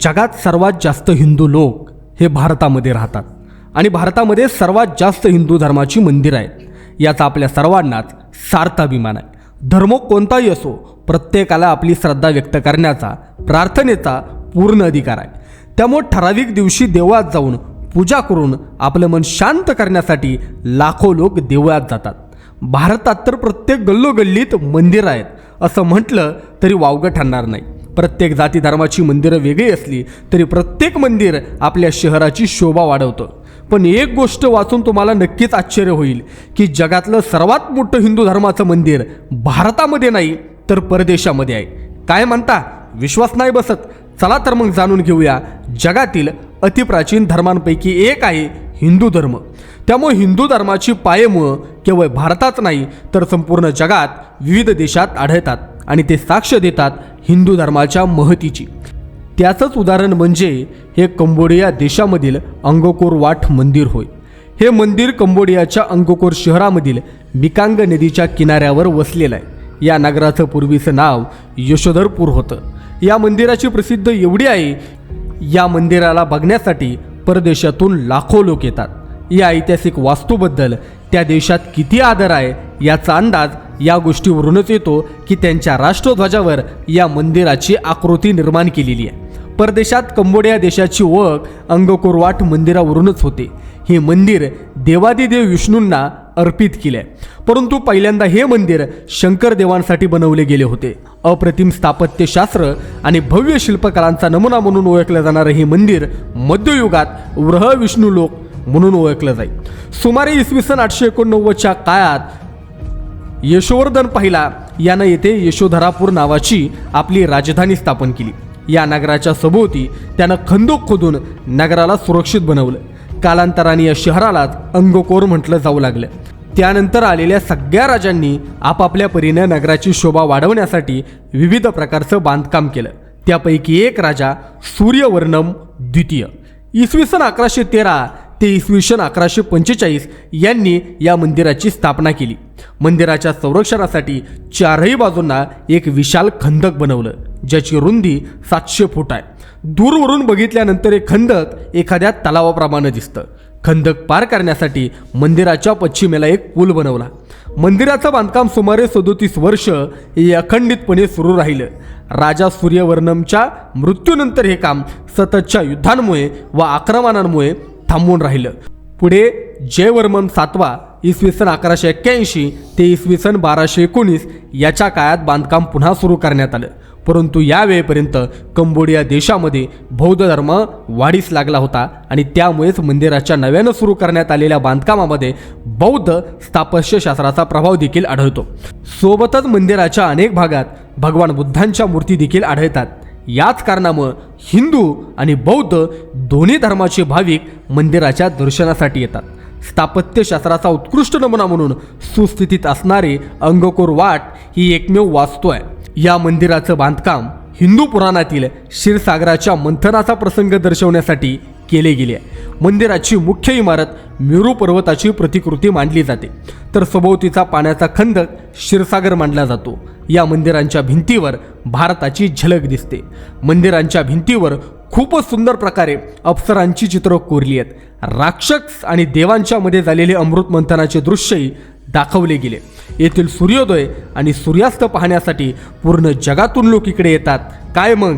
जगात सर्वात जास्त हिंदू लोक हे भारतामध्ये राहतात. आणि भारतामध्ये सर्वात जास्त हिंदू धर्माची मंदिरं आहेत. याचा आपल्या सर्वांनाच सार्थ अभिमान आहे. धर्म कोणताही असो प्रत्येकाला आपली श्रद्धा व्यक्त करण्याचा प्रार्थनेचा पूर्ण अधिकार आहे. त्यामुळे ठराविक दिवशी देवळात जाऊन पूजा करून आपलं मन शांत करण्यासाठी लाखो लोक देवळात जातात. भारतात तर प्रत्येक गल्लोगल्लीत मंदिरं आहेत. असं म्हटलं तरी वावगं ठरणार नाही. प्रत्येक जाती धर्माची मंदिरं वेगळी असली तरी प्रत्येक मंदिर आपल्या शहराची शोभा वाढवतं. पण एक गोष्ट वाचून तुम्हाला नक्कीच आश्चर्य होईल की जगातलं सर्वात मोठं हिंदू धर्माचं मंदिर भारतामध्ये नाही तर परदेशामध्ये आहे. काय म्हणता? विश्वास नाही बसत. चला तर मग जाणून घेऊया जगातील अतिप्राचीन धर्मांपैकी एक आहे हिंदू धर्म. त्यामुळे हिंदू धर्माची पायेमुळं केवळ भारतात नाही तर संपूर्ण जगात विविध देशात आढळतात. आणि ते साक्ष देतात हिंदू धर्माच्या महतीची. त्याचंच उदाहरण म्हणजे हे कंबोडिया देशामधील अंगकोर वाट मंदिर होय. हे मंदिर कंबोडियाच्या अंगकोर शहरामधील बिकांग नदीच्या किनाऱ्यावर वसलेलं आहे. या नगराचं पूर्वीचं नाव यशोधरपूर होतं. या मंदिराची प्रसिद्ध एवढी आहे या मंदिराला बघण्यासाठी परदेशातून लाखो लोक येतात. या ऐतिहासिक वास्तूबद्दल त्या देशात किती आदर आहे याचा अंदाज या गोष्टीवरूनच येतो की त्यांच्या राष्ट्रध्वजावर या मंदिराची आकृती निर्माण केलेली आहे. परदेशात कंबोडिया देशाची ओळख अंगकोरवाट मंदिरावरूनच होते. हे मंदिर देवादिदेव विष्णूंना अर्पित केले परंतु पहिल्यांदा हे मंदिर शंकर देवांसाठी बनवले गेले होते. अप्रतिम स्थापत्यशास्त्र आणि भव्य शिल्पकलांचा नमुना म्हणून ओळखलं जाणारं हे मंदिर मध्ययुगात व्रह विष्णू लोक म्हणून ओळखलं जाईल सुमारे इसवी सन आठशे एकोणनव्वदच्या काळात यशोवर्धन पहिला. यानं येथे यशोधरापूर नावाची आपली राजधानी स्थापन केली. या नगराच्या सभोवती त्यानं खंदोक खोदून नगराला सुरक्षित बनवलं. कालांतराने या शहरालाच अंगकोर म्हटलं जाऊ लागलं. त्यानंतर आलेल्या सगळ्या राजांनी आपापल्या परीने नगराची शोभा वाढवण्यासाठी विविध प्रकारचं बांधकाम केलं. त्यापैकी एक राजा सूर्यवर्णम द्वितीय. इसवी सन अकराशे तेरा ते इसवी सन अकराशे पंचेचाळीस यांनी या मंदिराची स्थापना केली. मंदिराच्या संरक्षणासाठी चारही बाजूंना एक विशाल खंदक बनवलं ज्याची रुंदी सातशे फूट आहे. दूरवरून बघितल्यानंतर हे खंदक एखाद्या तलावाप्रमाणे दिसतं. खंदक पार करण्यासाठी मंदिराच्या पश्चिमेला एक पूल बनवला. मंदिराचं बांधकाम सुमारे सदोतीस वर्ष हे अखंडितपणे सुरू राहिलं. राजा सूर्यवर्णमच्या मृत्यूनंतर हे काम सततच्या युद्धांमुळे व आक्रमणांमुळे थांबून राहिलं. पुढे जयवर्मन सातवा इसवी सन अकराशे एक्क्याऐंशी ते इसवी सन बाराशे एकोणीस याच्या काळात बांधकाम पुन्हा सुरू करण्यात आलं. परंतु यावेळेपर्यंत कंबोडिया देशामध्ये बौद्ध धर्म वाढीस लागला होता आणि त्यामुळेच मंदिराच्या नव्यानं सुरू करण्यात आलेल्या बांधकामामध्ये बौद्ध स्थापत्यशास्त्राचा प्रभाव देखील आढळतो. सोबतच मंदिराच्या अनेक भागात भगवान बुद्धांच्या मूर्ती देखील आढळतात. याच कारणामुळं हिंदू आणि बौद्ध दोन्ही धर्माचे भाविक मंदिराच्या दर्शनासाठी येतात. स्थापत्यशास्त्राचा उत्कृष्ट नमुना म्हणून सुस्थितीत असणारे अंगकोर वाट ही एकमेव वास्तू आहे. या मंदिराचं बांधकाम हिंदू पुराणातील क्षीरसागराच्या मंथनाचा प्रसंग दर्शवण्यासाठी केले गेले आहे. मंदिराची मुख्य इमारत मेरू पर्वताची प्रतिकृती मांडली जाते. तर सभोवतीचा पाण्याचा खंदक क्षीरसागर मानला जातो. या मंदिरांच्या भिंतीवर भारताची झलक दिसते. मंदिरांच्या भिंतीवर खूपच सुंदर प्रकारे अप्सरांची चित्रं कोरली आहेत. राक्षस आणि देवांच्या मध्ये झालेले अमृत मंथनाचे दृश्यही दाखवले गेले. येथील सूर्योदय आणि सूर्यास्त पाहण्यासाठी पूर्ण जगातून लोक इकडे येतात. काय मग?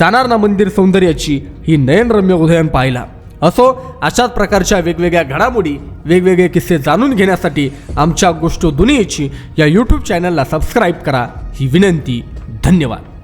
जाणार ना मंदिर सौंदर्याची ही नयनरम्य उदयन पाहिला असो अशाच प्रकारच्या वेगवेगळ्या घडामोडी वेगवेगळे किस्से जाणून घेण्यासाठी आमच्या गोष्ट दुनियेची या यूट्यूब चॅनलला सबस्क्राईब करा. ही विनंती. धन्यवाद.